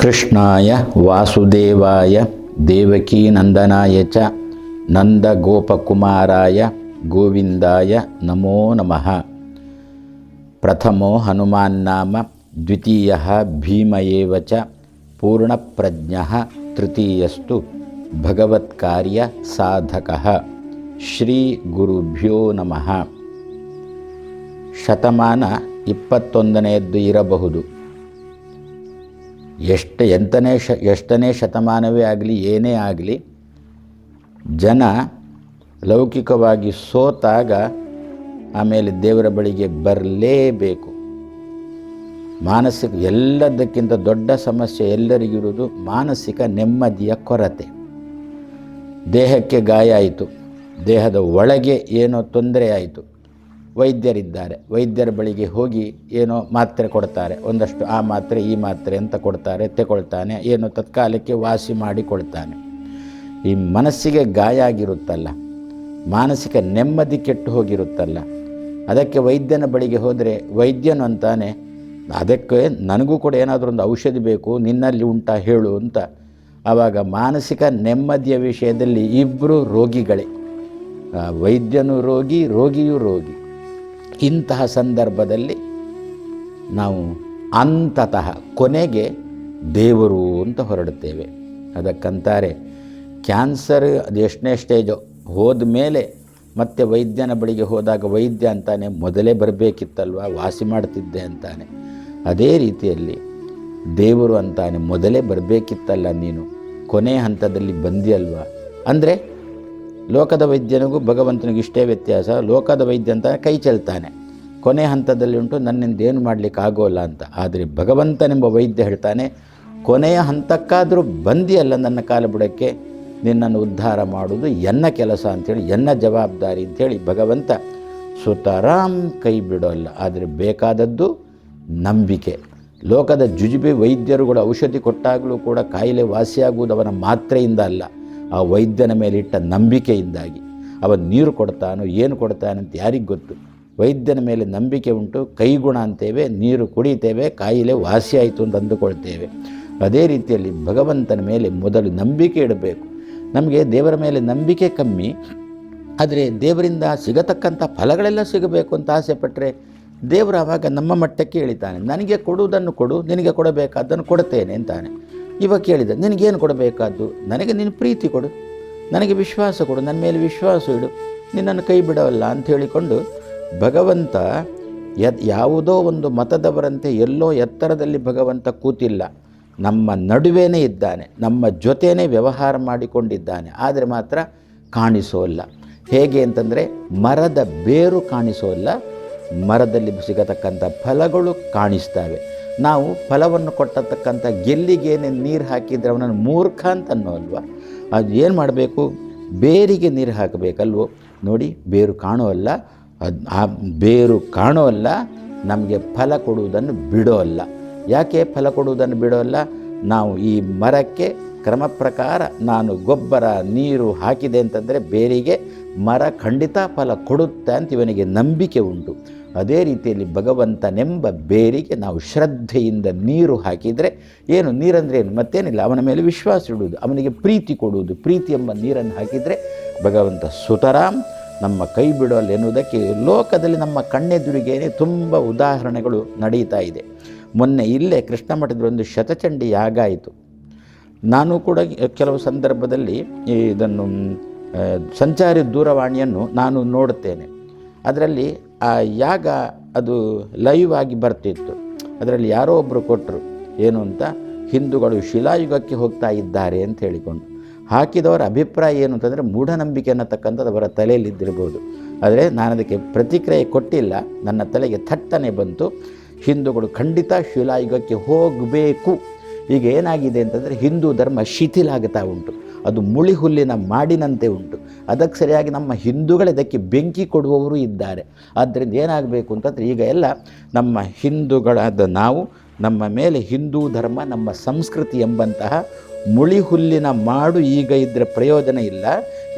ಕೃಷ್ಣಾಯ ವಾಸುದೇವಾಯ ದೇವಕೀನಂದನಾಯ ಚ ನಂದಗೋಪಕುಮಾರಾಯ ಗೋವಿಂದಾಯ ನಮೋ ನಮಃ. ಪ್ರಥಮೋ ಹನುಮಾನ್ನಾಮ ದ್ವಿತೀಯ ಭೀಮ ಏವ ಚ, ಪೂರ್ಣಪ್ರಜ್ಞ ತೃತೀಯಸ್ತು ಭಗವತ್ಕಾರ್ಯ ಸಾಧಕ. ಶ್ರೀ ಗುರುಭ್ಯೋ ನಮಃ. ಶತಮಾನ ಇಪ್ಪತ್ತೊಂದನೆಯದ್ದು ಇರಬಹುದು. ಎಷ್ಟು ಎಂತನೇ ಶ, ಎಷ್ಟನೇ ಶತಮಾನವೇ ಆಗಲಿ, ಏನೇ ಆಗಲಿ, ಜನ ಲೌಕಿಕವಾಗಿ ಸೋತಾಗ ಆಮೇಲೆ ದೇವರ ಬಳಿಗೆ ಬರಲೇಬೇಕು. ಮಾನಸಿಕ ಎಲ್ಲದಕ್ಕಿಂತ ದೊಡ್ಡ ಸಮಸ್ಯೆ ಎಲ್ಲರಿಗಿರುವುದು ಮಾನಸಿಕ ನೆಮ್ಮದಿಯ ಕೊರತೆ. ದೇಹಕ್ಕೆ ಗಾಯ ಆಯಿತು. ದೇಹದ ಒಳಗೆ ಏನೋ ತೊಂದರೆ ಆಯಿತು. ವೈದ್ಯರಿದ್ದಾರೆ. ವೈದ್ಯರ ಬಳಿಗೆ ಹೋಗಿ ಏನೋ ಮಾತ್ರೆ ಕೊಡ್ತಾರೆ. ಒಂದಷ್ಟು ಆ ಮಾತ್ರೆ, ಈ ಮಾತ್ರೆ ಅಂತ ಕೊಡ್ತಾರೆ ತಗೊಳ್ತಾನೆ ಏನೋ ತತ್ಕಾಲಕ್ಕೆ ವಾಸಿ ಮಾಡಿ ಕೊಡ್ತಾನೆ ಈ ಮನಸ್ಸಿಗೆ ಗಾಯ ಆಗಿರುತ್ತಲ್ಲ, ಮಾನಸಿಕ ನೆಮ್ಮದಿ ಕೆಟ್ಟು ಹೋಗಿರುತ್ತಲ್ಲ, ಅದಕ್ಕೆ ವೈದ್ಯನ ಬಳಿಗೆ ಹೋದರೆ ವೈದ್ಯನು ಅಂತಾನೆ, ಅದಕ್ಕೆ ನನಗೂ ಕೂಡ ಏನಾದರೂ ಒಂದು ಔಷಧಿ ಬೇಕು, ನಿನ್ನಲ್ಲಿ ಉಂಟಾ ಹೇಳು ಅಂತ. ಆವಾಗ ಮಾನಸಿಕ ನೆಮ್ಮದಿಯ ವಿಷಯದಲ್ಲಿ ಇಬ್ಬರು ರೋಗಿಗಳೇ. ವೈದ್ಯನು ರೋಗಿ, ರೋಗಿಯೂ ರೋಗಿ. ಇಂತಹ ಸಂದರ್ಭದಲ್ಲಿ ನಾವು ಅಂತತಃ ಕೊನೆಗೆ ದೇವರು ಅಂತ ಹೊರಡುತ್ತೇವೆ. ಅದಕ್ಕಂತಾರೆ ಕ್ಯಾನ್ಸರ್ ಎಷ್ಟನೇ ಸ್ಟೇಜು ಹೋದ ಮೇಲೆ ಮತ್ತೆ ವೈದ್ಯನ ಬಳಿಗೆ ಹೋದಾಗ ವೈದ್ಯ ಅಂತಾನೆ ಮೊದಲೇ ಬರಬೇಕಿತ್ತಲ್ವ, ವಾಸಿ ಮಾಡ್ತಿದ್ದೆ ಅಂತಾನೆ. ಅದೇ ರೀತಿಯಲ್ಲಿ ದೇವರು ಅಂತಾನೆ ಮೊದಲೇ ಬರಬೇಕಿತ್ತಲ್ಲ ನೀನು, ಕೊನೆ ಹಂತದಲ್ಲಿ ಬಂದಿಯಲ್ವ? ಅಂದರೆ ಲೋಕದ ವೈದ್ಯನಿಗೂ ಭಗವಂತನಿಗೂ ಇಷ್ಟೇ ವ್ಯತ್ಯಾಸ. ಲೋಕದ ವೈದ್ಯ ಅಂತ ಕೈ ಚೆಲ್ತಾನೆ. ಕೊನೆ ಹಂತದಲ್ಲಿ ಉಂಟು, ನನ್ನಿಂದ ಏನು ಮಾಡಲಿಕ್ಕೆ ಆಗೋಲ್ಲ ಅಂತ. ಆದರೆ ಭಗವಂತನೆಂಬ ವೈದ್ಯ ಹೇಳ್ತಾನೆ, ಕೊನೆಯ ಹಂತಕ್ಕಾದರೂ ಬಂದಿಯಲ್ಲ ನನ್ನ ಕಾಲು ಬುಡಕ್ಕೆ, ನಿನ್ನನ್ನು ಉದ್ಧಾರ ಮಾಡುವುದು ಎನ್ನ ಕೆಲಸ ಅಂಥೇಳಿ, ಎನ್ನ ಜವಾಬ್ದಾರಿ ಅಂಥೇಳಿ ಭಗವಂತ ಸುತಾರಾಮ್ ಕೈ ಬಿಡೋಲ್ಲ. ಆದರೆ ಬೇಕಾದದ್ದು ನಂಬಿಕೆ. ಲೋಕದ ಜುಜುಬಿ ವೈದ್ಯರುಗಳು ಔಷಧಿ ಕೊಟ್ಟಾಗಲೂ ಕೂಡ ಕಾಯಿಲೆ ವಾಸಿಯಾಗುವುದು ಅವನ ಮಾತ್ರೆಯಿಂದ ಅಲ್ಲ. ಆ ವೈದ್ಯನ ಮೇಲೆ ಇಟ್ಟ ನಂಬಿಕೆಯಿಂದಾಗಿ. ಅವ ನೀರು ಕೊಡ್ತಾನೋ, ಏನು ಕೊಡ್ತಾನಂತ ಯಾರಿಗೆ ಗೊತ್ತು? ವೈದ್ಯನ ಮೇಲೆ ನಂಬಿಕೆ ಉಂಟು, ಕೈಗುಣ ಅಂತೇವೆ, ನೀರು ಕುಡಿತೇವೆ, ಕಾಯಿಲೆ ವಾಸಿಯಾಯಿತು ಅಂತ ಅಂದುಕೊಳ್ತೇವೆ. ಅದೇ ರೀತಿಯಲ್ಲಿ ಭಗವಂತನ ಮೇಲೆ ಮೊದಲು ನಂಬಿಕೆ ಇಡಬೇಕು. ನಮಗೆ ದೇವರ ಮೇಲೆ ನಂಬಿಕೆ ಕಮ್ಮಿ, ಆದರೆ ದೇವರಿಂದ ಸಿಗತಕ್ಕಂಥ ಫಲಗಳೆಲ್ಲ ಸಿಗಬೇಕು ಅಂತ ಆಸೆ ಪಟ್ಟರೆ ದೇವರು ಆವಾಗ ನಮ್ಮ ಮಟ್ಟಕ್ಕೆ ಇಳಿತಾನೆ. ನನಗೆ ಕೊಡುವುದನ್ನು ಕೊಡು, ನಿನಗೆ ಕೊಡಬೇಕಾದ್ದನ್ನು ಕೊಡ್ತೇನೆ ಅಂತಾನೆ. ಇವಾಗ ಕೇಳಿದ, ನಿನಗೇನು ಕೊಡಬೇಕಾದ್ದು? ನನಗೆ ನಿನ್ನ ಪ್ರೀತಿ ಕೊಡು. ನನಗೆ ವಿಶ್ವಾಸ ಕೊಡು. ನನ್ನ ಮೇಲೆ ವಿಶ್ವಾಸ ಇಡು. ನಿನ್ನನ್ನು ಕೈ ಬಿಡವಲ್ಲ ಅಂತ ಹೇಳಿಕೊಂಡು ಭಗವಂತ ಯದ್ ಯಾವುದೋ ಒಂದು ಮತದವರಂತೆ ಎಲ್ಲೋ ಎತ್ತರದಲ್ಲಿ ಭಗವಂತ ಕೂತಿಲ್ಲ. ನಮ್ಮ ನಡುವೆನೇ ಇದ್ದಾನೆ. ನಮ್ಮ ಜೊತೆನೇ ವ್ಯವಹಾರ ಮಾಡಿಕೊಂಡಿದ್ದಾನೆ. ಆದರೆ ಮಾತ್ರ ಕಾಣಿಸೋಲ್ಲ ಹೇಗೆ ಅಂತಂದರೆ ಮರದ ಬೇರು ಕಾಣಿಸೋಲ್ಲ ಮರದಲ್ಲಿ ಸಿಗತಕ್ಕಂಥ ಫಲಗಳು ಕಾಣಿಸ್ತವೆ. ನಾವು ಫಲವನ್ನು ಕೊಟ್ಟತಕ್ಕಂಥ ಗೆಲ್ಲಿಗೇನೆ ನೀರು ಹಾಕಿದರೆ ಅವನನ್ನು ಮೂರ್ಖ ಅಂತ ಅನ್ನೋಲ್ವ ಅದು ಏನು ಮಾಡಬೇಕು? ಬೇರಿಗೆ ನೀರು ಹಾಕಬೇಕಲ್ವೋ? ನೋಡಿ, ಬೇರು ಕಾಣೋಲ್ಲ ಅದು ಆ ಬೇರು ಕಾಣೋಲ್ಲ ನಮಗೆ ಫಲ ಕೊಡುವುದನ್ನು ಬಿಡೋಲ್ಲ ಯಾಕೆ ಫಲ ಕೊಡುವುದನ್ನು ಬಿಡೋಲ್ಲ ನಾವು ಈ ಮರಕ್ಕೆ ಕ್ರಮ ಪ್ರಕಾರ ನಾನು ಗೊಬ್ಬರ, ನೀರು ಹಾಕಿದೆ ಅಂತಂದರೆ ಬೇರಿಗೆ ಮರ ಖಂಡಿತ ಫಲ ಕೊಡುತ್ತೆ ಅಂತ ಇವನಿಗೆ ನಂಬಿಕೆ ಉಂಟು. ಅದೇ ರೀತಿಯಲ್ಲಿ ಭಗವಂತನೆಂಬ ಬೇರಿಗೆ ನಾವು ಶ್ರದ್ಧೆಯಿಂದ ನೀರು ಹಾಕಿದರೆ ಏನು? ನೀರಂದರೆ ಏನು? ಮತ್ತೇನಿಲ್ಲ. ಅವನ ಮೇಲೆ ವಿಶ್ವಾಸ ಇಡುವುದು. ಅವನಿಗೆ ಪ್ರೀತಿ ಕೊಡುವುದು. ಪ್ರೀತಿ ಎಂಬ ನೀರನ್ನು ಹಾಕಿದರೆ ಭಗವಂತ ಸುತರಾಮ್ ನಮ್ಮ ಕೈ ಬಿಡೋಲ್ಲ ಎನ್ನುವುದಕ್ಕೆ ಲೋಕದಲ್ಲಿ ನಮ್ಮ ಕಣ್ಣೆದುರಿಗೇನೆ ತುಂಬ ಉದಾಹರಣೆಗಳು ನಡೀತಾ ಇದೆ. ಮೊನ್ನೆ ಇಲ್ಲೇ ಕೃಷ್ಣ ಮಠದ ಒಂದು ಶತಚಂಡಿ ಯಾಗ ಆಯಿತು. ನಾನು ಕೂಡ ಕೆಲವು ಸಂದರ್ಭದಲ್ಲಿ ಇದನ್ನು ಸಂಚಾರಿ ದೂರವಾಣಿಯನ್ನು ನಾನು ನೋಡುತ್ತೇನೆ ಅದರಲ್ಲಿ ಆ ಯಾಗ ಅದು ಲೈವ್ ಆಗಿ ಬರ್ತಿತ್ತು. ಅದರಲ್ಲಿ ಯಾರೋ ಒಬ್ಬರು ಕೊಟ್ಟರು ಏನು ಅಂತ? ಹಿಂದೂಗಳು ಶಿಲಾಯುಗಕ್ಕೆ ಹೋಗ್ತಾ ಇದ್ದಾರೆ ಅಂತ ಹೇಳಿಕೊಂಡು. ಹಾಕಿದವರ ಅಭಿಪ್ರಾಯ ಏನು ಅಂತಂದರೆ ಮೂಢನಂಬಿಕೆ ಅನ್ನತಕ್ಕಂಥದ್ದು ಅವರ ತಲೆಯಲ್ಲಿದ್ದಿರ್ಬೋದು. ಆದರೆ ನಾನು ಅದಕ್ಕೆ ಪ್ರತಿಕ್ರಿಯೆ ಕೊಟ್ಟಿಲ್ಲ. ನನ್ನ ತಲೆಗೆ ಥಟ್ಟನೆ ಬಂತು. ಹಿಂದೂಗಳು ಖಂಡಿತ ಶಿಲಾಯುಗಕ್ಕೆ ಹೋಗಬೇಕು. ಈಗ ಏನಾಗಿದೆ ಅಂತಂದರೆ ಹಿಂದೂ ಧರ್ಮ ಶಿಥಿಲಾಗ್ತಾ ಉಂಟು. ಅದು ಮುಳಿ ಹುಲ್ಲಿನ ಮಾಡಿನಂತೆ ಉಂಟು. ಅದಕ್ಕೆ ಸರಿಯಾಗಿ ನಮ್ಮ ಹಿಂದೂಗಳು ಇದಕ್ಕೆ ಬೆಂಕಿ ಕೊಡುವವರು ಇದ್ದಾರೆ. ಆದ್ದರಿಂದ ಏನಾಗಬೇಕು ಅಂತಂದರೆ ಈಗ ಎಲ್ಲ ನಮ್ಮ ಹಿಂದೂಗಳಾದ ನಾವು, ನಮ್ಮ ಮೇಲೆ ಹಿಂದೂ ಧರ್ಮ, ನಮ್ಮ ಸಂಸ್ಕೃತಿ ಎಂಬಂತಹ ಮುಳಿ ಹುಲ್ಲಿನ ಮಾಡು ಈಗ ಇದ್ದರೆ ಪ್ರಯೋಜನ ಇಲ್ಲ.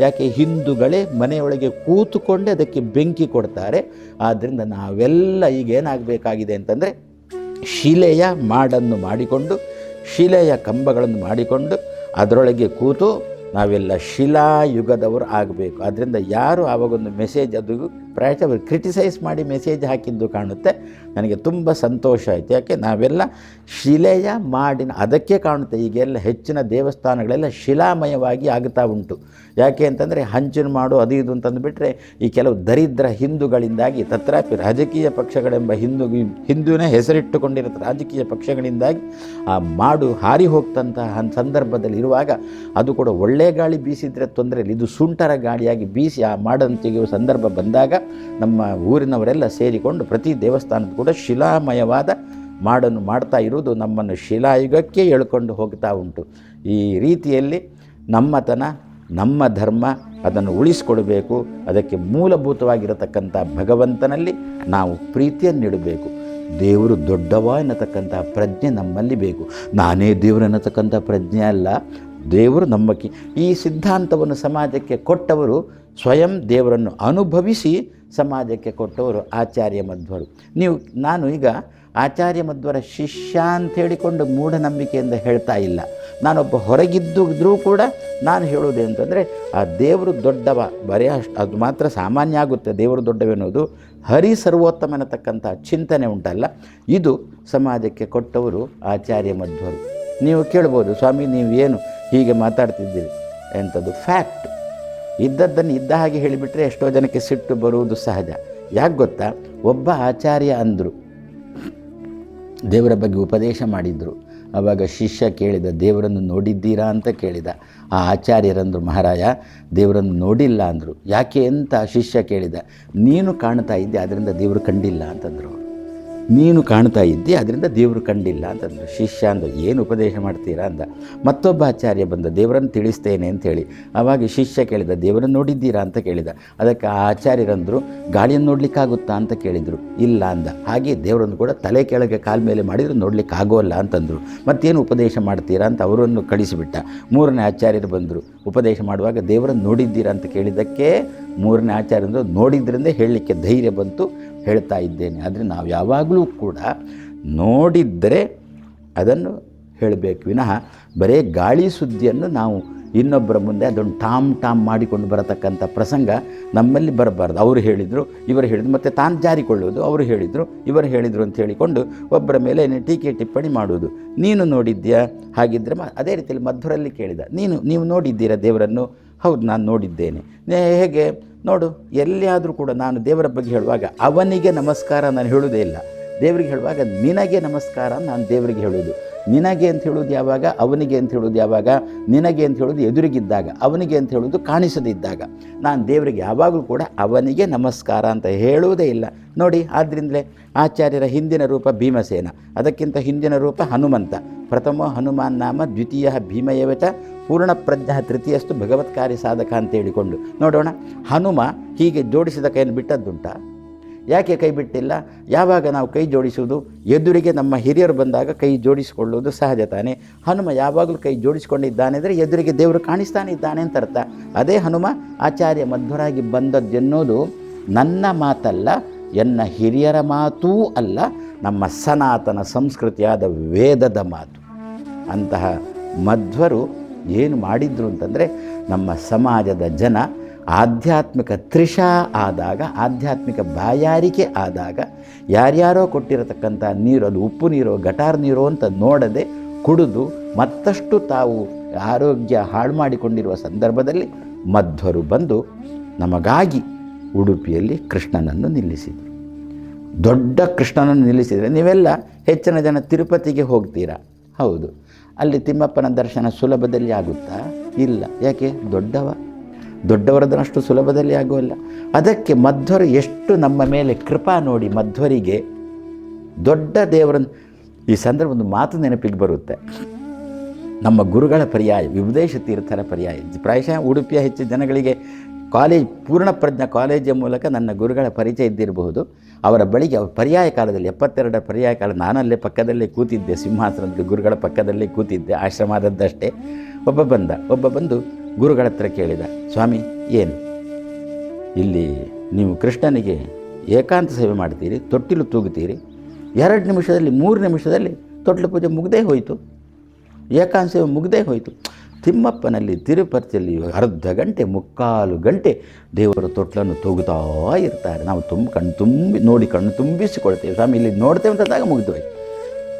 ಯಾಕೆ ಹಿಂದೂಗಳೇ ಮನೆಯೊಳಗೆ ಕೂತುಕೊಂಡೇ ಅದಕ್ಕೆ ಬೆಂಕಿ ಕೊಡ್ತಾರೆ. ಆದ್ದರಿಂದ ನಾವೆಲ್ಲ ಈಗ ಏನಾಗಬೇಕಾಗಿದೆ ಅಂತಂದರೆ ಶಿಲೆಯ ಮಾಡನ್ನು ಮಾಡಿಕೊಂಡು, ಶಿಲೆಯ ಕಂಬಗಳನ್ನು ಮಾಡಿಕೊಂಡು ಅದರೊಳಗೆ ಕೂತು ನಾವೆಲ್ಲ ಶಿಲಾಯುಗದವರು ಆಗಬೇಕು. ಅದರಿಂದ ಯಾರು ಆವಾಗೊಂದು ಮೆಸೇಜ್, ಅದು ಪ್ರಾಯಶಃ ಅವರು ಕ್ರಿಟಿಸೈಸ್ ಮಾಡಿ ಮೆಸೇಜ್ ಹಾಕಿದ್ದು ಕಾಣುತ್ತೆ. ನನಗೆ ತುಂಬ ಸಂತೋಷ ಆಯಿತು. ಯಾಕೆ? ನಾವೆಲ್ಲ ಶಿಲೆಯ ಮಾಡಿನ, ಅದಕ್ಕೆ ಕಾಣುತ್ತೆ. ಈಗೆಲ್ಲ ಹೆಚ್ಚಿನ ದೇವಸ್ಥಾನಗಳೆಲ್ಲ ಶಿಲಾಮಯವಾಗಿ ಆಗುತ್ತಾ ಉಂಟು. ಯಾಕೆ ಅಂತಂದರೆ ಹಂಚಿನ ಮಾಡು, ಅದು ಇದು ಅಂತಂದುಬಿಟ್ರೆ ಈ ಕೆಲವು ದರಿದ್ರ ಹಿಂದೂಗಳಿಂದಾಗಿ, ತತ್ರಾಪಿ ರಾಜಕೀಯ ಪಕ್ಷಗಳೆಂಬ ಹಿಂದೂ, ಹಿಂದೂನೇ ಹೆಸರಿಟ್ಟುಕೊಂಡಿರುತ್ತೆ ರಾಜಕೀಯ ಪಕ್ಷಗಳಿಂದಾಗಿ ಆ ಮಾಡು ಹಾರಿ ಹೋಗ್ತಂತಹ ಸಂದರ್ಭದಲ್ಲಿ ಇರುವಾಗ ಅದು ಕೂಡ ಒಳ್ಳೆ ಗಾಳಿ ಬೀಸಿದರೆ ತೊಂದರೆ ಇಲ್ಲ ಇದು ಸುಂಟರ ಗಾಳಿಯಾಗಿ ಬೀಸಿ ಆ ಮಾಡನ್ನು ತೆಗೆಯುವ ಸಂದರ್ಭ ಬಂದಾಗ ನಮ್ಮ ಊರಿನವರೆಲ್ಲ ಸೇರಿಕೊಂಡು ಪ್ರತಿ ದೇವಸ್ಥಾನದ ಕೂಡ ಶಿಲಾಮಯವಾದ ಮಾಡನ್ನು ಮಾಡ್ತಾ ಇರುವುದು ನಮ್ಮನ್ನು ಶಿಲಾಯುಗಕ್ಕೆ ಎಳ್ಕೊಂಡು ಹೋಗ್ತಾ ಉಂಟು. ಈ ರೀತಿಯಲ್ಲಿ ನಮ್ಮತನ, ನಮ್ಮ ಧರ್ಮ ಅದನ್ನು ಉಳಿಸಿಕೊಡಬೇಕು. ಅದಕ್ಕೆ ಮೂಲಭೂತವಾಗಿರತಕ್ಕಂಥ ಭಗವಂತನಲ್ಲಿ ನಾವು ಪ್ರೀತಿಯನ್ನಿಡಬೇಕು. ದೇವರು ದೊಡ್ಡವ ಎನ್ನತಕ್ಕಂಥ ಪ್ರಜ್ಞೆ ನಮ್ಮಲ್ಲಿ ಬೇಕು. ನಾನೇ ದೇವರು ಅನ್ನತಕ್ಕಂಥ ಪ್ರಜ್ಞೆ ಅಲ್ಲ. ದೇವರು ನಮ್ಮಕ್ಕೆ ಈ ಸಿದ್ಧಾಂತವನ್ನು ಸಮಾಜಕ್ಕೆ ಕೊಟ್ಟವರು ಸ್ವಯಂ ದೇವರನ್ನು ಅನುಭವಿಸಿ ಸಮಾಜಕ್ಕೆ ಕೊಟ್ಟವರು ಆಚಾರ್ಯ ಮಧ್ವರು. ನೀವು, ನಾನು ಈಗ ಆಚಾರ್ಯ ಮಧ್ವರ ಶಿಷ್ಯ ಅಂತ ಹೇಳಿಕೊಂಡು ಮೂಢನಂಬಿಕೆಯಿಂದ ಹೇಳ್ತಾ ಇಲ್ಲ. ನಾನೊಬ್ಬ ಹೊರಗಿದ್ದಿದ್ರೂ ಕೂಡ ನಾನು ಹೇಳೋದು ಅಂತಂದರೆ, ಆ ದೇವರು ದೊಡ್ಡವ, ಬರೀ ಅಷ್ಟು, ಅದು ಮಾತ್ರ ಸಾಮಾನ್ಯ ಆಗುತ್ತೆ, ದೇವರು ದೊಡ್ಡವೆನ್ನುವುದು ಹರಿ ಸರ್ವೋತ್ತಮ ಅನ್ನತಕ್ಕಂಥ ಚಿಂತನೆ ಉಂಟಲ್ಲ, ಇದು ಸಮಾಜಕ್ಕೆ ಕೊಟ್ಟವರು ಆಚಾರ್ಯ ಮಧ್ವರು. ನೀವು ಕೇಳ್ಬೋದು, ಸ್ವಾಮಿ ನೀವು ಏನು ಹೀಗೆ ಮಾತಾಡ್ತಿದ್ದೀರಿ ಎಂಥದ್ದು ಫ್ಯಾಕ್ಟ್. ಇದ್ದದ್ದನ್ನು ಇದ್ದ ಹಾಗೆ ಹೇಳಿಬಿಟ್ರೆ ಎಷ್ಟೋ ಜನಕ್ಕೆ ಸಿಟ್ಟು ಬರುವುದು ಸಹಜ. ಯಾಕೆ ಗೊತ್ತಾ? ಒಬ್ಬ ಆಚಾರ್ಯ ಅಂದರು. ದೇವರ ಬಗ್ಗೆ ಉಪದೇಶ ಮಾಡಿದರು. ಆವಾಗ ಶಿಷ್ಯ ಕೇಳಿದ, ದೇವರನ್ನು ನೋಡಿದ್ದೀರಾ ಅಂತ ಕೇಳಿದ. ಆ ಆಚಾರ್ಯರಂದರು, ಮಹಾರಾಯ, ದೇವರನ್ನು ನೋಡಿಲ್ಲ ಅಂದರು. ಯಾಕೆ ಅಂತ ಶಿಷ್ಯ ಕೇಳಿದ, ನೀನು ಕಾಣ್ತಾ ಇದ್ದೆ ಅದರಿಂದ ದೇವರು ಕಂಡಿಲ್ಲ ಅಂತಂದರು. ನೀನು ಕಾಣ್ತಾ ಇದ್ದಿ ಅದರಿಂದ ದೇವರು ಕಂಡಿಲ್ಲ ಅಂತಂದರು. ಶಿಷ್ಯ ಅಂದ ಏನು ಉಪದೇಶ ಮಾಡ್ತೀರಾ? ಅಂದ. ಮತ್ತೊಬ್ಬ ಆಚಾರ್ಯ ಬಂದ, ದೇವರನ್ನು ತಿಳಿಸ್ತೇನೆ ಅಂತೇಳಿ ಆವಾಗ ಶಿಷ್ಯ ಕೇಳಿದ, ದೇವರನ್ನು ನೋಡಿದ್ದೀರಾ? ಅಂತ ಕೇಳಿದ. ಅದಕ್ಕೆ ಆ ಆಚಾರ್ಯರಂದರು, ಗಾಳಿಯನ್ನು ನೋಡಲಿಕ್ಕಾಗುತ್ತಾ? ಅಂತ ಕೇಳಿದರು. ಇಲ್ಲ ಅಂದ. ಹಾಗೆ ದೇವರನ್ನು ಕೂಡ ತಲೆ ಕೆಳಗೆ ಕಾಲ ಮೇಲೆ ಮಾಡಿದರೆ ನೋಡ್ಲಿಕ್ಕೆ ಆಗೋಲ್ಲ ಅಂತಂದರು. ಮತ್ತೇನು ಉಪದೇಶ ಮಾಡ್ತೀರಾ? ಅಂತ ಅವರನ್ನು ಕಳಿಸಿಬಿಟ್ಟ. ಮೂರನೇ ಆಚಾರ್ಯರು ಬಂದರು. ಉಪದೇಶ ಮಾಡುವಾಗ, ದೇವರನ್ನು ನೋಡಿದ್ದೀರಾ? ಅಂತ ಕೇಳಿದ್ದಕ್ಕೆ ಮೂರನೇ ಆಚಾರ್ಯಂದರು ನೋಡಿದ್ರಿಂದ ಹೇಳಲಿಕ್ಕೆ ಧೈರ್ಯ ಬಂತು ಹೇಳ್ತಾ ಇದ್ದೇನೆ. ಆದರೆ ನಾವು ಯಾವಾಗಲೂ ಕೂಡ ನೋಡಿದ್ದರೆ ಅದನ್ನು ಹೇಳಬೇಕು. ವಿನಃ ಬರೇ ಗಾಳಿ ಸುದ್ದಿಯನ್ನು ನಾವು ಇನ್ನೊಬ್ಬರ ಮುಂದೆ ಅದೊಂದು ಟಾಮ್ ಟಾಮ್ ಮಾಡಿಕೊಂಡು ಬರತಕ್ಕಂಥ ಪ್ರಸಂಗ ನಮ್ಮಲ್ಲಿ ಬರಬಾರ್ದು. ಅವರು ಹೇಳಿದರು, ಇವರು ಹೇಳಿದ್ರು, ಮತ್ತು ತಾನು ಜಾರಿಕೊಳ್ಳುವುದು, ಅವರು ಹೇಳಿದರು, ಇವರು ಹೇಳಿದರು ಅಂತ ಹೇಳಿಕೊಂಡು ಒಬ್ಬರ ಮೇಲೆ ಟೀಕೆ ಟಿಪ್ಪಣಿ ಮಾಡುವುದು. ನೀನು ನೋಡಿದ್ಯಾ ಹಾಗಿದ್ದರೆ ಅದೇ ರೀತಿಯಲ್ಲಿ ಮಧುರಲ್ಲಿ ಕೇಳಿದ, ನೀನು, ನೀವು ನೋಡಿದ್ದೀರಾ ದೇವರನ್ನು? ಹೌದು, ನಾನು ನೋಡಿದ್ದೇನೆ. ಹೇಗೆ? ನೋಡು, ಎಲ್ಲಿಯಾದರೂ ಕೂಡ ನಾನು ದೇವರ ಬಗ್ಗೆ ಹೇಳುವಾಗ ಅವನಿಗೆ ನಮಸ್ಕಾರ ನಾನು ಹೇಳುವುದೇ ಇಲ್ಲ. ದೇವರಿಗೆ ಹೇಳುವಾಗ ನಿನಗೆ ನಮಸ್ಕಾರ ನಾನು ದೇವರಿಗೆ ಹೇಳುವುದು. ನಿನಗೆ ಅಂತ ಹೇಳೋದು ಯಾವಾಗ? ಅವನಿಗೆ ಅಂತ ಹೇಳೋದು ಯಾವಾಗ? ನಿನಗೆ ಅಂತ ಹೇಳೋದು ಎದುರಿಗಿದ್ದಾಗ, ಅವನಿಗೆ ಅಂತ ಹೇಳೋದು ಕಾಣಿಸದಿದ್ದಾಗ. ನಾನು ದೇವರಿಗೆ ಯಾವಾಗಲೂ ಕೂಡ ಅವನಿಗೆ ನಮಸ್ಕಾರ ಅಂತ ಹೇಳುವುದೇ ಇಲ್ಲ. ನೋಡಿ, ಆದ್ದರಿಂದಲೇ ಆಚಾರ್ಯರ ಹಿಂದಿನ ರೂಪ ಭೀಮಸೇನ, ಅದಕ್ಕಿಂತ ಹಿಂದಿನ ರೂಪ ಹನುಮಂತ. ಪ್ರಥಮ ಹನುಮಾನ್ ನಾಮ ದ್ವಿತೀಯ ಭೀಮಯವಚ ಪೂರ್ಣ ಪ್ರಜ್ಞಾ ತೃತೀಯಸ್ತು ಭಗವತ್ಕಾರಿ ಸಾಧಕ ಅಂತ ಹೇಳಿಕೊಂಡು. ನೋಡೋಣ, ಹನುಮ ಹೀಗೆ ಜೋಡಿಸಿದ ಕೈಯನ್ನು ಬಿಟ್ಟದ್ದುಂಟ. ಯಾಕೆ ಕೈ ಬಿಟ್ಟಿಲ್ಲ? ಯಾವಾಗ ನಾವು ಕೈ ಜೋಡಿಸುವುದು? ಎದುರಿಗೆ ನಮ್ಮ ಹಿರಿಯರು ಬಂದಾಗ ಕೈ ಜೋಡಿಸಿಕೊಳ್ಳುವುದು ಸಹಜ ತಾನೆ. ಹನುಮ ಯಾವಾಗಲೂ ಕೈ ಜೋಡಿಸಿಕೊಂಡಿದ್ದಾನೆ ಅಂದರೆ ಎದುರಿಗೆ ದೇವರು ಕಾಣಿಸ್ತಾನೆ ಇದ್ದಾನೆ ಅಂತ ಅರ್ಥ. ಅದೇ ಹನುಮ ಆಚಾರ್ಯ ಮಧ್ವರಾಗಿ ಬಂದದ್ದೆನ್ನೋದು ನನ್ನ ಮಾತಲ್ಲ, ಎನ್ನ ಹಿರಿಯರ ಮಾತೂ ಅಲ್ಲ, ನಮ್ಮ ಸನಾತನ ಸಂಸ್ಕೃತಿಯಾದ ವೇದದ ಮಾತು. ಅಂತಹ ಮಧ್ವರು ಏನು ಮಾಡಿದ್ರು ಅಂತಂದರೆ ನಮ್ಮ ಸಮಾಜದ ಜನ ಆಧ್ಯಾತ್ಮಿಕ ತ್ರಿಷಾ ಆದಾಗ, ಆಧ್ಯಾತ್ಮಿಕ ಬಾಯಾರಿಕೆ ಆದಾಗ, ಯಾರ್ಯಾರೋ ಕೊಟ್ಟಿರತಕ್ಕಂಥ ನೀರು ಅದು ಉಪ್ಪು ನೀರೋ, ಗಟಾರ್ ನೀರೋ ಅಂತ ನೋಡದೆ ಕುಡಿದು ಮತ್ತಷ್ಟು ತಾವು ಆರೋಗ್ಯ ಹಾಳು ಮಾಡಿಕೊಂಡಿರುವ ಸಂದರ್ಭದಲ್ಲಿ ಮಧ್ವರು ಬಂದು ನಮಗಾಗಿ ಉಡುಪಿಯಲ್ಲಿ ಕೃಷ್ಣನನ್ನು ನಿಲ್ಲಿಸಿದರು. ದೊಡ್ಡ ಕೃಷ್ಣನನ್ನು ನಿಲ್ಲಿಸಿದರೆ ನೀವೆಲ್ಲ ಹೆಚ್ಚಿನ ಜನ ತಿರುಪತಿಗೆ ಹೋಗ್ತೀರಾ? ಹೌದು. ಅಲ್ಲಿ ತಿಮ್ಮಪ್ಪನ ದರ್ಶನ ಸುಲಭದಲ್ಲಿ ಆಗುತ್ತಾ? ಇಲ್ಲ. ಯಾಕೆ? ದೊಡ್ಡವ. ದೊಡ್ಡವರದನಷ್ಟು ಸುಲಭದಲ್ಲಿ ಆಗುವಲ್ಲ. ಅದಕ್ಕೆ ಮಧ್ವರು ಎಷ್ಟು ನಮ್ಮ ಮೇಲೆ ಕೃಪಾ ನೋಡಿ ಮಧ್ವರಿಗೆ ದೊಡ್ಡ ದೇವರನ್ನು ಈ ಸಂದರ್ಭ ಒಂದು ಮಾತು ನೆನಪಿಗೆ ಬರುತ್ತೆ. ನಮ್ಮ ಗುರುಗಳ ಪರ್ಯಾಯ, ವಿಭುದೇಶ ತೀರ್ಥರ ಪರ್ಯಾಯ. ಪ್ರಾಯಶಃ ಉಡುಪಿಯ ಹೆಚ್ಚು ಜನಗಳಿಗೆ ಕಾಲೇಜ್ ಪೂರ್ಣಪ್ರಜ್ಞ ಕಾಲೇಜಿನ ಮೂಲಕ ನನ್ನ ಗುರುಗಳ ಪರಿಚಯ ಇದ್ದಿರಬಹುದು. ಅವರ ಬಳಿಗೆ ಅವ್ರ ಪರ್ಯಾಯ ಕಾಲದಲ್ಲಿ, ಎಪ್ಪತ್ತೆರಡರ ಪರ್ಯಾಯ ಕಾಲ ನಾನಲ್ಲೇ ಪಕ್ಕದಲ್ಲೇ ಕೂತಿದ್ದೆ ಸಿಂಹಾಸನದ ಗುರುಗಳ ಪಕ್ಕದಲ್ಲೇ ಕೂತಿದ್ದೆ, ಆಶ್ರಮದದ್ದಷ್ಟೇ. ಒಬ್ಬ ಬಂದ, ಒಬ್ಬ ಬಂದು ಗುರುಗಳ ಹತ್ರ ಕೇಳಿದ, ಸ್ವಾಮಿ, ಏನು? ಇಲ್ಲಿ ನೀವು ಕೃಷ್ಣನಿಗೆ ಏಕಾಂತ ಸೇವೆ ಮಾಡ್ತೀರಿ, ತೊಟ್ಟಿಲು ತೂಗುತ್ತೀರಿ. ಎರಡು ನಿಮಿಷದಲ್ಲಿ, ಮೂರು ನಿಮಿಷದಲ್ಲಿ ತೊಟ್ಟಿಲು ಪೂಜೆ ಮುಗ್ದೇ ಹೋಯಿತು. ಏಕಾಂತ ಸೇವೆ ಮುಗ್ದೇ ಹೋಯಿತು. ತಿಮ್ಮಪ್ಪನಲ್ಲಿ ತಿರುಪತಿಯಲ್ಲಿ ಅರ್ಧ ಗಂಟೆ, ಮುಕ್ಕಾಲು ಗಂಟೆ ದೇವರ ತೊಟ್ಲನ್ನು ತೂಗುತ್ತಾ ಇರ್ತಾರೆ. ನಾವು ತುಂಬ ಕಣ್ಣು ತುಂಬಿ, ನೋಡಿ ಕಣ್ಣು ತುಂಬಿಸಿಕೊಳ್ತೇವೆ. ಸ್ವಾಮಿ, ಇಲ್ಲಿ ನೋಡ್ತೇವೆ ಅಂತಂದಾಗ ಮುಗಿದು ಹೋಯ್ತು.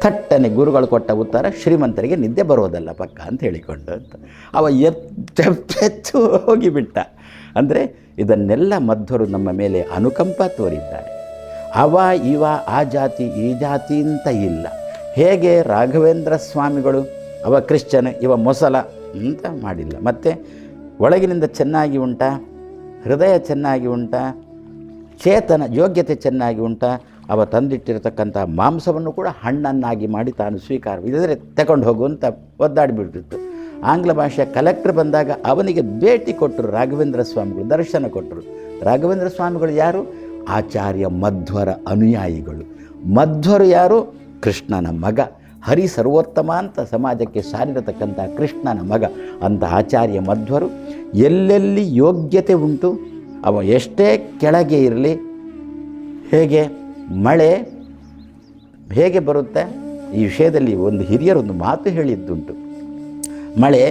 ಥಟ್ಟನೆ ಗುರುಗಳು ಕೊಟ್ಟ ಉತ್ತರ, ಶ್ರೀಮಂತರಿಗೆ ನಿದ್ದೆ ಬರೋದಲ್ಲ ಪಕ್ಕ ಅಂತ ಹೇಳಿಕೊಂಡು ಅಂತ ಅವ ಎಚ್ಚೆಚ್ಚು ಹೋಗಿಬಿಟ್ಟ. ಅಂದರೆ ಇದನ್ನೆಲ್ಲ ಮಧ್ವರು ನಮ್ಮ ಮೇಲೆ ಅನುಕಂಪ ತೋರಿದ್ದಾರೆ. ಅವ, ಇವ, ಆ ಜಾತಿ, ಈ ಜಾತಿ ಅಂತ ಇಲ್ಲ. ಹೇಗೆ ರಾಘವೇಂದ್ರ ಸ್ವಾಮಿಗಳು, ಅವ ಕ್ರಿಶ್ಚನ್ ಇವ ಮೊಸಲ ಅಂತ ಮಾಡಿಲ್ಲ. ಮತ್ತು ಒಳಗಿನಿಂದ ಚೆನ್ನಾಗಿ ಉಂಟಾ, ಹೃದಯ ಚೆನ್ನಾಗಿ ಉಂಟಾ, ಚೇತನ, ಯೋಗ್ಯತೆ ಚೆನ್ನಾಗಿ ಉಂಟಾ, ಅವ ತಂದಿಟ್ಟಿರತಕ್ಕಂಥ ಮಾಂಸವನ್ನು ಕೂಡ ಹಣ್ಣನ್ನಾಗಿ ಮಾಡಿ ತಾನು ಸ್ವೀಕಾರ ಇಲ್ಲದ್ರೆ ತಗೊಂಡು ಹೋಗು ಅಂತ ಒದ್ದಾಡಿಬಿಡ್ತಿತ್ತು ಆಂಗ್ಲ ಭಾಷೆಯ ಕಲೆಕ್ಟರ್ ಬಂದಾಗ ಅವನಿಗೆ ಭೇಟಿ ಕೊಟ್ಟರು, ರಾಘವೇಂದ್ರ ಸ್ವಾಮಿಗಳು ದರ್ಶನ ಕೊಟ್ಟರು. ರಾಘವೇಂದ್ರ ಸ್ವಾಮಿಗಳು ಯಾರು? ಆಚಾರ್ಯ ಮಧ್ವರ ಅನುಯಾಯಿಗಳು. ಮಧ್ವರು ಯಾರು? ಕೃಷ್ಣನ ಮಗ. ಹರಿ ಸರ್ವೋತ್ತಮ ಅಂತ ಸಮಾಜಕ್ಕೆ ಸಾರಿರತಕ್ಕಂಥ ಕೃಷ್ಣನ ಮಗ ಅಂತ ಆಚಾರ್ಯ ಮಧ್ವರು ಎಲ್ಲೆಲ್ಲಿ ಯೋಗ್ಯತೆ ಉಂಟು ಅವ ಎಷ್ಟೇ ಕೆಳಗೆ ಇರಲಿ, ಹೇಗೆ ಮಳೆ ಹೇಗೆ ಬರುತ್ತೆ, ಈ ವಿಷಯದಲ್ಲಿ ಒಂದು ಹಿರಿಯರೊಂದು ಮಾತು ಹೇಳಿದ್ದುಂಟು. ಮಳೆ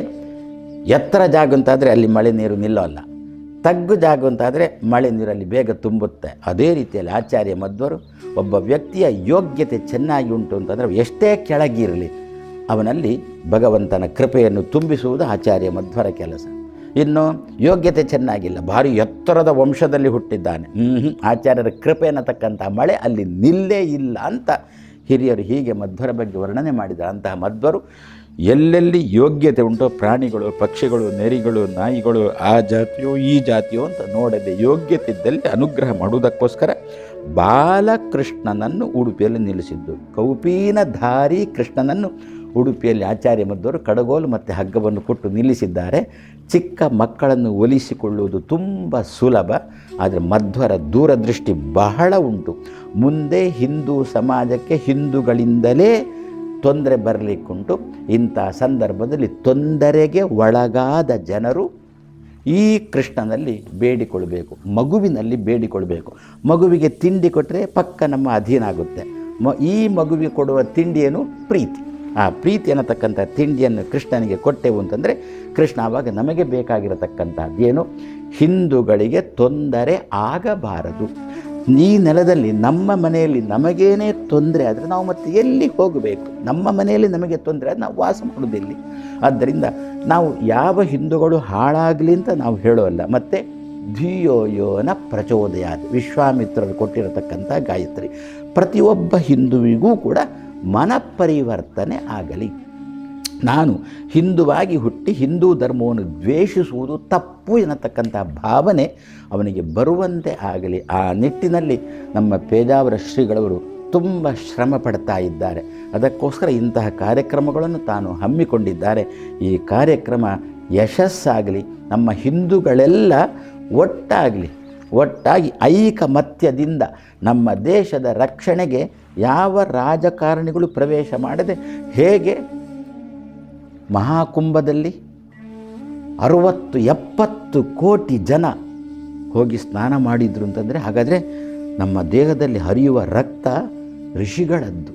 ಎತ್ತರ ಜಾಗ ಅಂತಾದರೆ ಅಲ್ಲಿ ಮಳೆ ನೀರು ನಿಲ್ಲೋಲ್ಲ. ತಗ್ಗು ಜಾಗ ಅಂತಾದರೆ ಮಳೆ ನೀರಲ್ಲಿ ಬೇಗ ತುಂಬುತ್ತೆ. ಅದೇ ರೀತಿಯಲ್ಲಿ ಆಚಾರ್ಯ ಮಧ್ವರು ಒಬ್ಬ ವ್ಯಕ್ತಿಯ ಯೋಗ್ಯತೆ ಚೆನ್ನಾಗಿ ಉಂಟು ಅಂತಂದರೆ ಎಷ್ಟೇ ಕೆಳಗಿರಲಿ, ಅವನಲ್ಲಿ ಭಗವಂತನ ಕೃಪೆಯನ್ನು ತುಂಬಿಸುವುದು ಆಚಾರ್ಯ ಮಧ್ವರ ಕೆಲಸ. ಇನ್ನು ಯೋಗ್ಯತೆ ಚೆನ್ನಾಗಿಲ್ಲ, ಭಾರಿ ಎತ್ತರದ ವಂಶದಲ್ಲಿ ಹುಟ್ಟಿದ್ದಾನೆ. ಆಚಾರ್ಯರ ಕೃಪೆ ಅನ್ನತಕ್ಕಂಥ ಮಳೆ ಅಲ್ಲಿ ನಿಲ್ಲೇ ಇಲ್ಲ ಅಂತ ಹಿರಿಯರು ಹೀಗೆ ಮಧ್ವರ ಬಗ್ಗೆ ವರ್ಣನೆ ಮಾಡಿದ ಅಂತಹ ಮಧ್ವರು ಎಲ್ಲೆಲ್ಲಿ ಯೋಗ್ಯತೆ ಉಂಟೋ ಪ್ರಾಣಿಗಳು, ಪಕ್ಷಿಗಳು, ನೆರಿಗಳು, ನಾಯಿಗಳು, ಆ ಜಾತಿಯೋ, ಈ ಜಾತಿಯೋ ಅಂತ ನೋಡದೆ ಯೋಗ್ಯತೆ ಇದ್ದಲ್ಲಿ ಅನುಗ್ರಹ ಮಾಡುವುದಕ್ಕೋಸ್ಕರ ಬಾಲಕೃಷ್ಣನನ್ನು ಉಡುಪಿಯಲ್ಲಿ ನಿಲ್ಲಿಸಿದ್ದು. ಕೌಪೀನಧಾರಿ ಕೃಷ್ಣನನ್ನು ಉಡುಪಿಯಲ್ಲಿ ಆಚಾರ್ಯ ಮದ್ದವರು ಕಡಗೋಲು ಮತ್ತು ಹಗ್ಗವನ್ನು ಕೊಟ್ಟು ನಿಲ್ಲಿಸಿದ್ದಾರೆ. ಚಿಕ್ಕ ಮಕ್ಕಳನ್ನು ಒಲಿಸಿಕೊಳ್ಳುವುದು ತುಂಬ ಸುಲಭ, ಆದರೆ ಮಧ್ವರ ದೂರದೃಷ್ಟಿ ಬಹಳ ಉಂಟು. ಮುಂದೆ ಹಿಂದೂ ಸಮಾಜಕ್ಕೆ ಹಿಂದೂಗಳಿಂದಲೇ ತೊಂದರೆ ಬರಲಿಕ್ಕುಂಟು. ಇಂಥ ಸಂದರ್ಭದಲ್ಲಿ ತೊಂದರೆಗೆ ಒಳಗಾದ ಜನರು ಈ ಕೃಷ್ಣನಲ್ಲಿ ಬೇಡಿಕೊಳ್ಬೇಕು, ಮಗುವಿನಲ್ಲಿ ಬೇಡಿಕೊಳ್ಬೇಕು. ಮಗುವಿಗೆ ತಿಂಡಿ ಕೊಟ್ಟರೆ ಪಕ್ಕ ನಮ್ಮ ಅಧೀನ ಆಗುತ್ತೆ. ಮ, ಈ ಮಗುವಿಗೆ ಕೊಡುವ ತಿಂಡಿಯೇನು ಪ್ರೀತಿ. ಆ ಪ್ರೀತಿ ಅನ್ನತಕ್ಕಂಥ ತಿಂಡಿಯನ್ನು ಕೃಷ್ಣನಿಗೆ ಕೊಟ್ಟೆವು ಅಂತಂದರೆ ಕೃಷ್ಣ ಆವಾಗ ನಮಗೆ ಬೇಕಾಗಿರತಕ್ಕಂಥದ್ದು ಏನು? ಹಿಂದೂಗಳಿಗೆ ತೊಂದರೆ ಆಗಬಾರದು. ಈ ನೆಲದಲ್ಲಿ ನಮ್ಮ ಮನೆಯಲ್ಲಿ ನಮಗೇನೇ ತೊಂದರೆ ಆದರೆ ನಾವು ಮತ್ತೆ ಎಲ್ಲಿ ಹೋಗಬೇಕು? ನಮ್ಮ ಮನೆಯಲ್ಲಿ ನಮಗೆ ತೊಂದರೆ ಆದರೆ ನಾವು ವಾಸ ಮಾಡೋದಿಲ್ಲಿ ಆದ್ದರಿಂದ ನಾವು ಯಾವ ಹಿಂದೂಗಳು ಹಾಳಾಗಲಿ ಅಂತ ನಾವು ಹೇಳೋಲ್ಲ. ಮತ್ತು ಧಿಯೋಯೋನ ಪ್ರಚೋದಯಾತ್. ವಿಶ್ವಾಮಿತ್ರರು ಕೊಟ್ಟಿರತಕ್ಕಂಥ ಗಾಯತ್ರಿ. ಪ್ರತಿಯೊಬ್ಬ ಹಿಂದುವಿಗೂ ಕೂಡ ಮನಪರಿವರ್ತನೆ ಆಗಲಿ. ನಾನು ಹಿಂದುವಾಗಿ ಹುಟ್ಟಿ ಹಿಂದೂ ಧರ್ಮವನ್ನು ದ್ವೇಷಿಸುವುದು ತಪ್ಪು ಎನ್ನತಕ್ಕಂಥ ಭಾವನೆ ಅವನಿಗೆ ಬರುವಂತೆ ಆಗಲಿ, ಆ ನಿಟ್ಟಿನಲ್ಲಿ ನಮ್ಮ ಪೇಜಾವರ ಶ್ರೀಗಳವರು ತುಂಬ ಶ್ರಮ ಪಡ್ತಾ ಇದ್ದಾರೆ. ಅದಕ್ಕೋಸ್ಕರ ಇಂತಹ ಕಾರ್ಯಕ್ರಮಗಳನ್ನು ತಾನು ಹಮ್ಮಿಕೊಂಡಿದ್ದಾರೆ. ಈ ಕಾರ್ಯಕ್ರಮ ಯಶಸ್ಸಾಗಲಿ, ನಮ್ಮ ಹಿಂದೂಗಳೆಲ್ಲ ಒಟ್ಟಾಗಲಿ, ಒಟ್ಟಾಗಿ ಐಕಮತ್ಯದಿಂದ ನಮ್ಮ ದೇಶದ ರಕ್ಷಣೆಗೆ ಯಾವ ರಾಜಕಾರಣಿಗಳು ಪ್ರವೇಶ ಮಾಡದೆ ಹೇಗೆ ಮಹಾಕುಂಭದಲ್ಲಿ ಅರುವತ್ತು ಎಪ್ಪತ್ತು ಕೋಟಿ ಜನ ಹೋಗಿ ಸ್ನಾನ ಮಾಡಿದರು ಅಂತಂದರೆ, ಹಾಗಾದರೆ ನಮ್ಮ ದೇಹದಲ್ಲಿ ಹರಿಯುವ ರಕ್ತ ಋಷಿಗಳದ್ದು.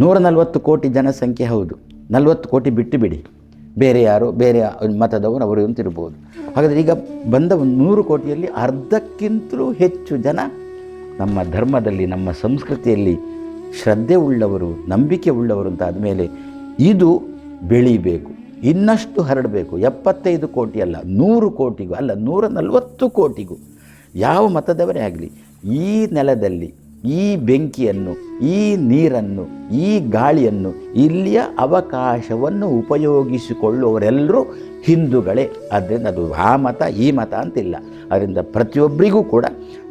ನೂರ ನಲವತ್ತು ಕೋಟಿ ಜನಸಂಖ್ಯೆ ಹೌದು. ನಲವತ್ತು ಕೋಟಿ ಬಿಟ್ಟು ಬಿಡಿ ಬೇರೆ ಯಾರು, ಬೇರೆ ಮತದವರು ಅವರು ಅಂತಿರ್ಬೋದು. ಹಾಗಾದರೆ ಈಗ ಬಂದ ಒಂದು ನೂರು ಕೋಟಿಯಲ್ಲಿ ಅರ್ಧಕ್ಕಿಂತಲೂ ಹೆಚ್ಚು ಜನ ನಮ್ಮ ಧರ್ಮದಲ್ಲಿ, ನಮ್ಮ ಸಂಸ್ಕೃತಿಯಲ್ಲಿ ಶ್ರದ್ಧೆ ಉಳ್ಳವರು, ನಂಬಿಕೆ ಉಳ್ಳವರು ಅಂತ ಆದಮೇಲೆ ಇದು ಬೆಳೀಬೇಕು. ಇನ್ನಷ್ಟು ಹರಡಬೇಕು. ಎಪ್ಪತ್ತೈದು ಕೋಟಿ ಅಲ್ಲ, ನೂರು ಕೋಟಿಗೂ ಅಲ್ಲ ನೂರ ನಲವತ್ತು ಕೋಟಿಗೂ. ಯಾವ ಮತದವರೇ ಆಗಲಿ, ಈ ನೆಲದಲ್ಲಿ, ಈ ಬೆಂಕಿಯನ್ನು, ಈ ನೀರನ್ನು, ಈ ಗಾಳಿಯನ್ನು, ಇಲ್ಲಿಯ ಅವಕಾಶವನ್ನು ಉಪಯೋಗಿಸಿಕೊಳ್ಳುವವರೆಲ್ಲರೂ ಹಿಂದೂಗಳೇ. ಆದ್ದರಿಂದ ಅದು ಆ ಮತ, ಈ ಮತ ಅಂತಿಲ್ಲ. ಅದರಿಂದ ಪ್ರತಿಯೊಬ್ಬರಿಗೂ ಕೂಡ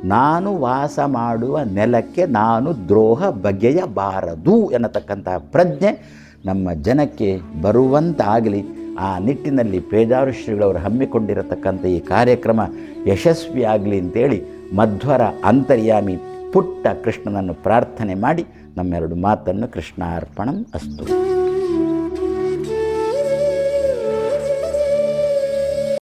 ನಾನು ವಾಸ ಮಾಡುವ ನೆಲಕ್ಕೆ ನಾನು ದ್ರೋಹ ಬಗೆಯಬಾರದು ಎನ್ನತಕ್ಕಂತಹ ಪ್ರಜ್ಞೆ ನಮ್ಮ ಜನಕ್ಕೆ ಬರುವಂತಾಗಲಿ. ಆ ನಿಟ್ಟಿನಲ್ಲಿ ಪೇಜಾರು ಶ್ರೀಗಳವರು ಹಮ್ಮಿಕೊಂಡಿರತಕ್ಕಂಥ ಈ ಕಾರ್ಯಕ್ರಮ ಯಶಸ್ವಿಯಾಗಲಿ ಅಂತೇಳಿ ಮಧ್ವರ ಅಂತರ್ಯಾಮಿ ಪುಟ್ಟ ಕೃಷ್ಣನನ್ನು ಪ್ರಾರ್ಥನೆ ಮಾಡಿ ನಮ್ಮೆರಡು ಮಾತನ್ನು ಕೃಷ್ಣಾರ್ಪಣಂ ಅಸ್ತು.